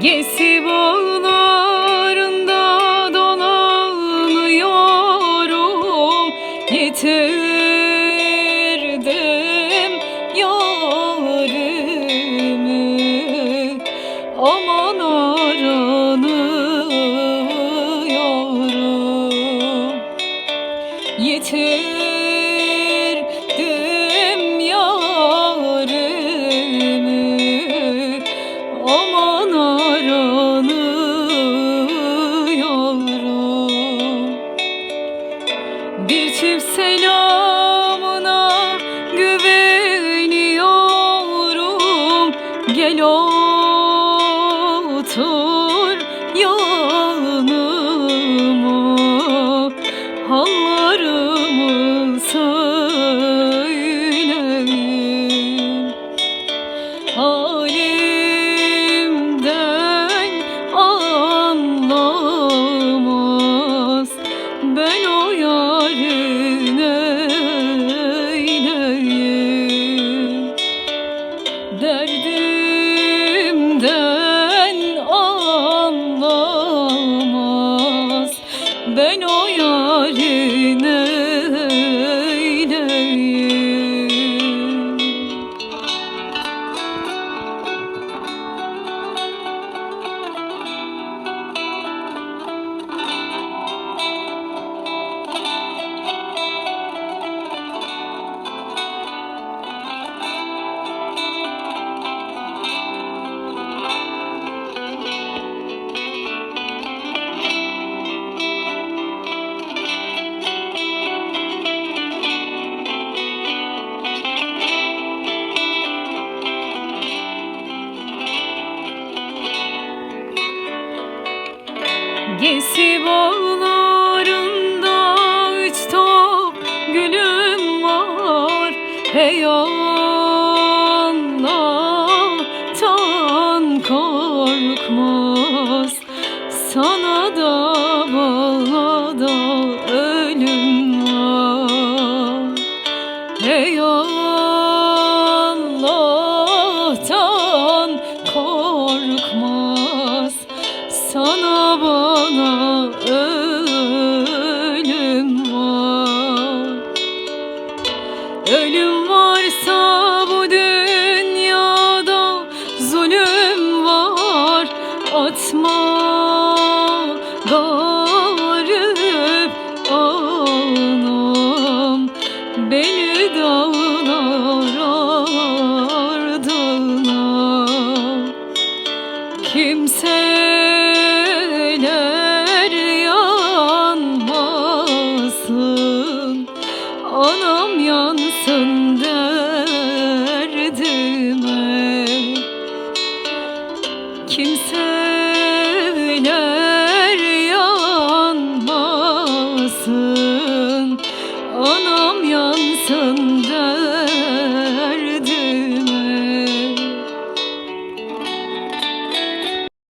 Gesi bağlarında dolanıyorum. Yitirdim yarımı Aman aranıyorum. Yitirdim Bir çift selamına güveniyorum. Gel otur yanıma Hallarımı söyleyeyim. Halimden anlamaz Ben o yarın Gesi bağlarında üç top gülüm var. Hey Allah'tan korkmaz. Sana da bana da ölüm var. Hey Allah'tan korkmaz. Sana bana Ölüm varsa bu dünyada zulüm var. Atma garip anam. Beni dağlar Kimse Sevdam yansın der